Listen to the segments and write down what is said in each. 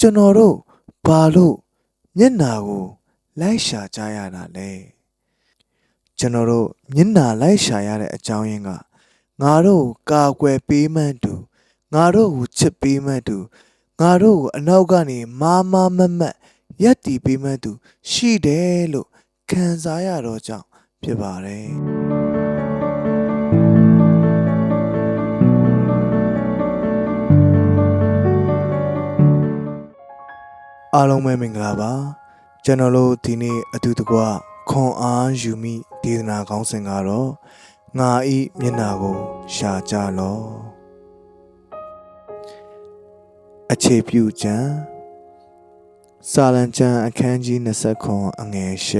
ကျွန်တော်တို့ဘာလို့မျက်နာကို လိုက်ရှာကြရတာလဲကျွန်တော်တို့မျက်နာလိုက်ရှာရတဲ့အကြောင်းရင်းကငါတို့ကိုကာကွယ်ပေးမှန်းတူငါတို့ကိုချစ်ပေးမှန်းတူငါတို့ကိုအနောက်ကနေမာမာမတ်မတ်ရက်တီပေးမှန်းတူရှိတယ်လို့ခံစားရတော့ကြောင့်ဖြစ်ပါတယ် အားလုံးပဲမင်္ဂလာပါကျွန်တော်တို့ဒီနေ့အတူတကွခွန်အားယူမိဒေသနာကောင်းစဉ်ကတော့ငါဤမျက်နာကိုရှာကြလောအခြေပြုကျမ်းစာလံကျမ်းအခန်းကြီး29အငယ်၈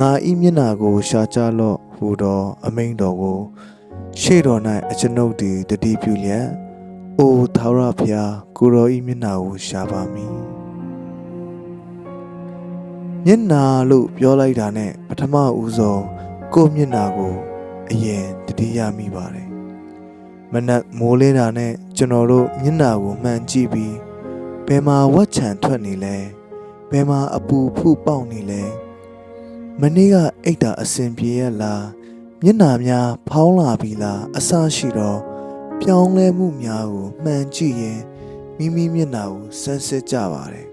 ငါဤမျက်နာကိုရှာကြလော့ဟူသောအမိန့်တော်ကိုရှေ့တော်၌အကျွန်ုပ်သည်တတိပြုလျက်အိုသာရဖျားကိုရောဤမျက်နာကိုရှာပါမည် မျက်နာလို့ပြောလိုက်တာနဲ့ပထမဦးဆုံးကိုယ့်မျက်နာကိုအရင်တတိယမိပါတယ်မနက်မိုးလင်းတာနဲ့ကျွန်တော်တို့မျက်နာကိုမှန်ကြည့်ပြီးဘယ်မှာဝက်ချံထွက်နေလဲဘယ်မှာအပူဖုပေါက်နေလဲမနေ့ကအိတ်တာအစင်ပြေရလားမျက်နာများဖောင်းလာပြီလားအဆရှိတော့ပြောင်းလဲမှုများကိုမှန်ကြည့်ရင်မိမိမျက်နာကိုစမ်းစစ်ကြပါတယ်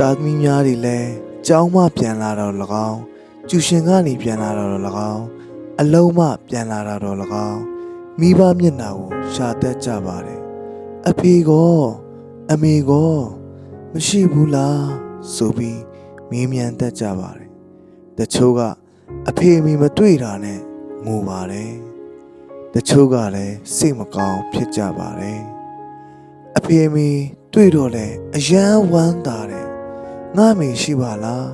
တာသမီများတွေလည်းကြောင်းမှပြန်လာတော့၎င်းကျူရှင်ကနေပြန်လာတော့၎င်းအလုံးမပြန်လာတာတော့၎င်းမိဘမျက်နှာကိုရှာတတ်ကြပါတယ်အဖေကောအမေကောမရှိဘူးလားဆိုပြီးမေးမြန်းတတ်ကြပါတယ်တချို့ကအဖေအမေမတွေ့တာနဲ့ငိုပါတယ်တချို့ကလည်းစိတ်မကောင်းဖြစ်ကြပါတယ်အဖေအမေတွေ့တော့လဲအယမ်းဝမ်းသာတယ် ငါမေရှိပါလား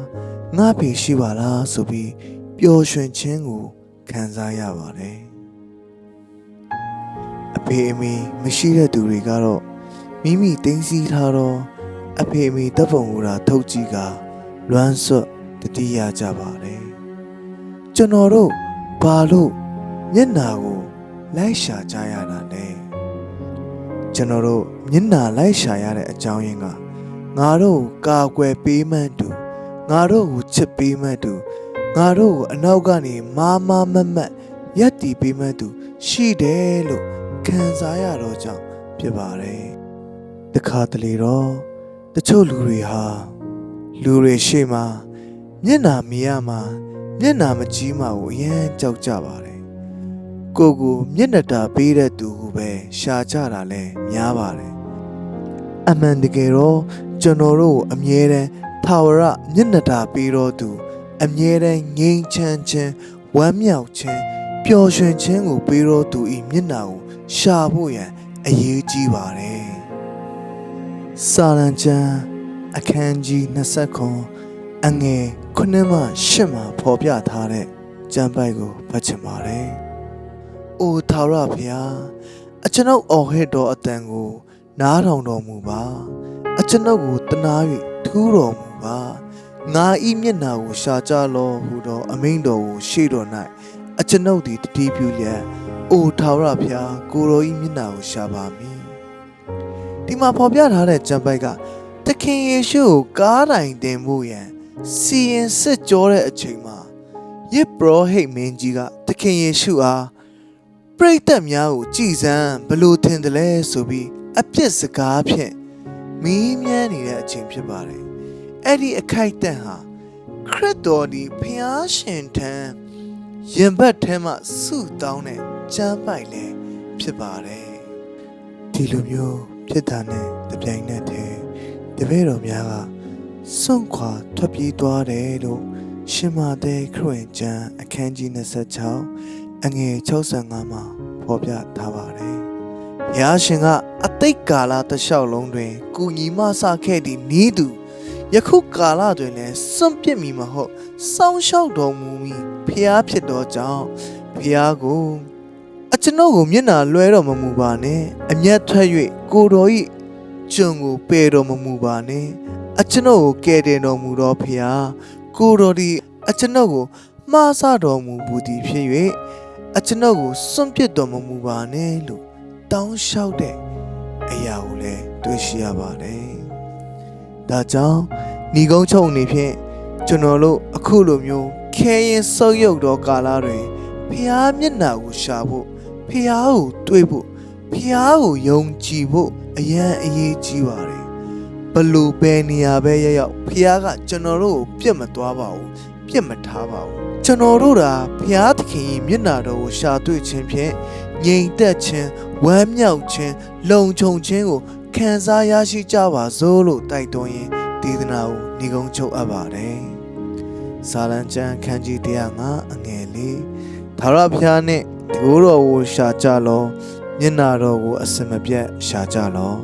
ငါဖေရှိပါလားဆိုပြီးပျော်ရွှင်ခြင်းကိုခံစားရပါတယ်အဖေအမေမရှိတဲ့သူတွေကတော့မိမိတင်းစီထားတော့အဖေအမေတပ်ပုံကိုသာထုတ်ကြည့်ကလွမ်းဆွတ်တတိယကြပါတယ်ကျွန်တော်တို့ဘာလို့မျက်နာကိုလိုက်ရှာကြရတာလဲကျွန်တော်တို့မျက်နာလိုက်ရှာရတဲ့အကြောင်းရင်းက ငါတို့ကိုကာကွယ်ပေးမှန်းတူငါတို့ကိုချစ်ပေးမှန်းတူငါတို့ကိုအနောက်ကနေမာမာမတ်မတ်ရက်တီပေးမှန်းတူရှိတယ်လို့ခံစားရတော့ကြောင့်ဖြစ်ပါတယ်တခါတလေတော့တချို့လူတွေဟာလူတွေရှေ့မှာမျက်နာမြင်ရမှာမျက်နာမကြီးမှကိုအရင်ကြောက်ကြပါတယ်ကိုကိုမျက်နှာတာပေးတဲ့သူကိုပဲရှာကြတာလဲများပါတယ် အမှန်တကယ်တော့ကျွန်တော်တို့ကိုအမြဲတမ်းထာဝရမျက်နှာတာပေးတော်သူအမြဲတမ်းငြိမ်းချမ်းခြင်းဝမ်းမြောက်ခြင်းပျော်ရွှင်ခြင်းကိုပေးတော်သူဤမျက်နှာကိုရှာဖို့ရန်အရေးကြီးပါတယ်။စာလံကျမ်းအခန်းကြီး29အငယ်9မှ10မှာဖော်ပြထားတဲ့ကျမ်းပိုက်ကိုဖတ်ချင်ပါတယ်။အိုထာဝရဘုရားအကျွန်ုပ်အော်ဟစ်တော်အတန်ကို နားထောင်တော်မူပါ။အကျွန်ုပ်ကိုတနာ၍ထူးတော်မူပါငါဤမျက်နာကိုရှာကြလောဟူသောအမိန့်တော်ကိုရှေ့တော်၌အကျွန်ုပ်သည်တတိပြုလျက်အိုထာဝရဘုရားကိုရောဤမျက်နာကိုရှာပါမည်ဒီမှာဖော်ပြထားတဲ့ကျမ်းပိုက်ကသခင်ယေရှုကိုကားတိုင်တင်ဖို့ရန်စီရင်စစ်ကြောတဲ့အချိန်မှာယေဘရဟိတ်မင်းကြီးကသခင်ယေရှုအားပရိသတ်များကိုကြည်စမ်းဘလို့ထင်တယ်လဲဆိုပြီး အပြစ်စကားဖြင့်မီးမြန်းနေတဲ့အချိန်ဖြစ်ပါတယ်။အဲ့ဒီအခိုက်အတန့်ဟာခရစ်တော်ဒီဖျားရှင်ထံရင်ဘတ်ထဲမှာဆုတောင်းတဲ့ကျမ်းပိုက်လည်းဖြစ်ပါတယ်။ဒီလိုမျိုးဖြစ်တာနဲ့တပြိုင်နက်တည်းတပည့်တော်များကစွန့်ခွာထွက်ပြေးသွားတယ်လို့ရှင်မာသဲခရစ်ဝင်ကျမ်းအခန်းကြီး26အငယ်65မှာဖော်ပြထားပါတယ်။ဘု ရားရှင်ကအတိတ်ကာလတစ်လျှောက်လုံးတွင်ကုညီမဆခဲ့သည့်ဤသူယခုကာလတွင်လည်းစွန့်ပစ်မည်မဟုတ်စောင်းရှောက်တော်မူမည်ဘုရားဖြစ်သောကြောင့်ဘုရားကိုအကျွန်ုပ်ကိုမျက်နာလွှဲတော်မမူပါနဲ့အမျက်ထွက်၍ကိုတော်၏ကျွန်ကိုပယ်တော်မမူပါနဲ့အကျွန်ုပ်ကိုကယ်တင်တော်မူသောဘုရားကိုတော်သည်အကျွန်ုပ်ကိုမှားဆတော်မူဘူးသည်ဖြစ်၍အကျွန်ုပ်ကိုစွန့်ပစ်တော်မမူပါနဲ့လို့ တောင်းလျှောက်တဲ့အရာကိုလည်းတွေ့ရှိရပါတယ်။ဒါကြောင့်ညီကုန်းချုပ်အနေဖြင့်ကျွန်တော်တို့အခုလိုမျိုးခဲရင်ဆုပ်ယုပ်သောကာလတွင်ဖျားမျက်နှာကိုရှာဖို့ဖျားကိုတွေးဖို့ဖျားကိုယုံကြည်ဖို့အရန်အရေးကြီးပါတယ်။ဘလို့ပဲနေရာပဲရရောက်ဖျားကကျွန်တော်တို့ကိုပြတ်မသွားပါဘူးပြတ်မထားပါဘူးကျွန်တော်တို့ဒါဖျားသခင်၏မျက်နှာတော်ကိုရှာတွေ့ခြင်းဖြင့်ငြိမ်သက်ခြင်း ဝမ်းမြောက်ခြင်းလုံခြုံခြင်းကိုခံစားရရှိကြပါစို့လို့တိုက်တွန်းရင်းဒေသနာကိုညီကုန်းချုပ်အပ်ပါတယ်။ဇာလံကျမ်းခန်းကြီး105အငယ်လေးသာရဖျားနှင့်ဒီကိုယ်တော်ကိုရှာကြလောမျက်နာတော်ကိုအစင်မပြတ်ရှာကြလော